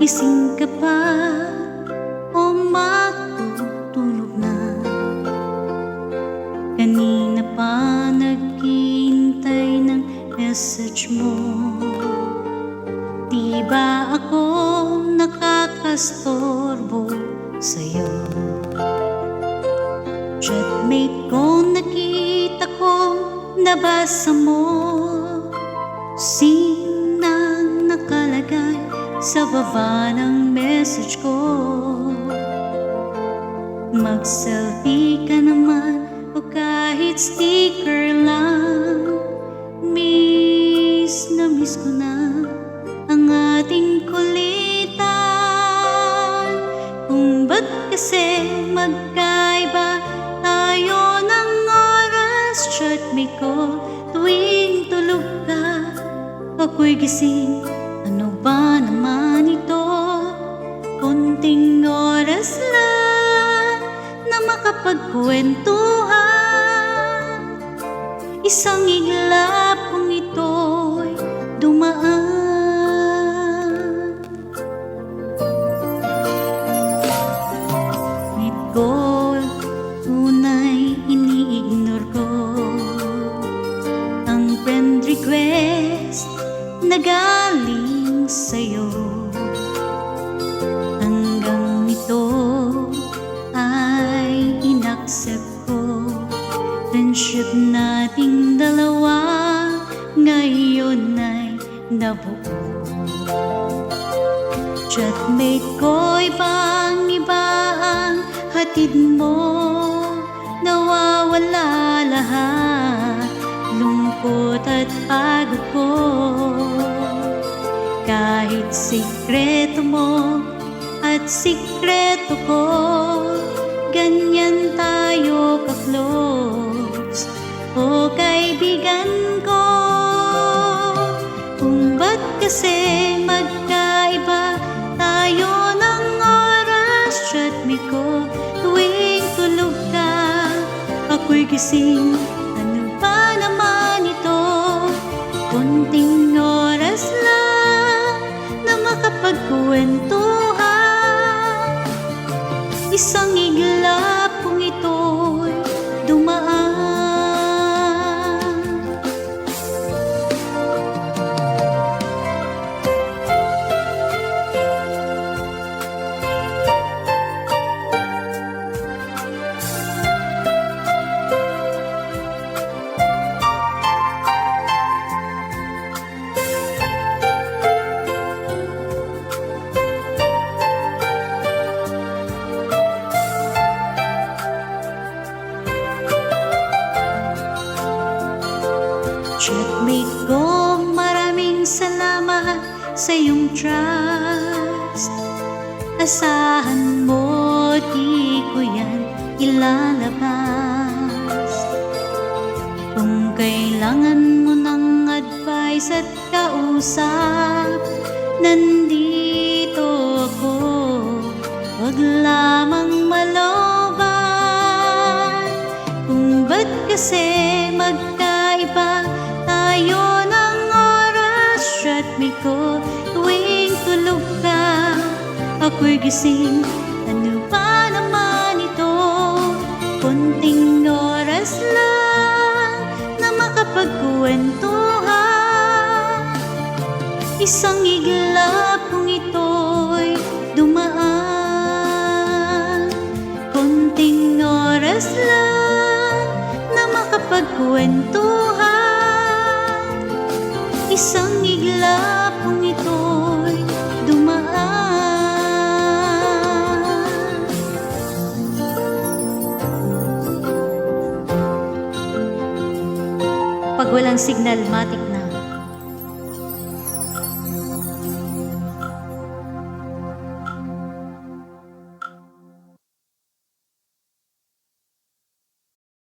Gising ka pa o matutulog na. Kanina pa naghihintay ng message mo. Di ba ako nakakastorbo sa'yo? Chatmate ko nakita ko nabasa mo sa baba ng message ko. Mag-selfie ka naman o kahit sticker lang. Miss na miss ko na ang ating kulitan. Kung ba't kasi magkaiba tayo ng oras? Chat me ko tuwing tulog ka. Ako'y gising, ba naman ito? Kunting oras lang na makapagkwentuhan. Isang iglap kung ito'y dumaan. Nit ko, tunay iniignore ko. Ang friend request na galing sa'yo. Hanggang nito ay inaccept ko. Friendship nating dalawa ngayon ay nabuo. Chatmate ko'y bang iba ang hatid mo. Nawawala sikreto mo at sikreto ko. Ganyan tayo ka-close. O kaibigan ko Kung ba't kasi magkaiba tayo ng oras? Chat me ko tuwing tulog ka Ako'y gising, makapagkwentuhan Isang Chatmate ko, maraming salamat sa iyong trust. Asahan mo, di ko yan ilalabas. Kung kailangan mo ng advice at kausap Nandito ako, wag lamang maloban Kung ba't kasi Ako'y gising, ano ba naman ito? Kunting oras lang na makapagkwentuhan. Isang iglap kung ito'y dumaan. Kunting oras lang na makapagkwentuhan. Isang iglap kung ito'y signal, matik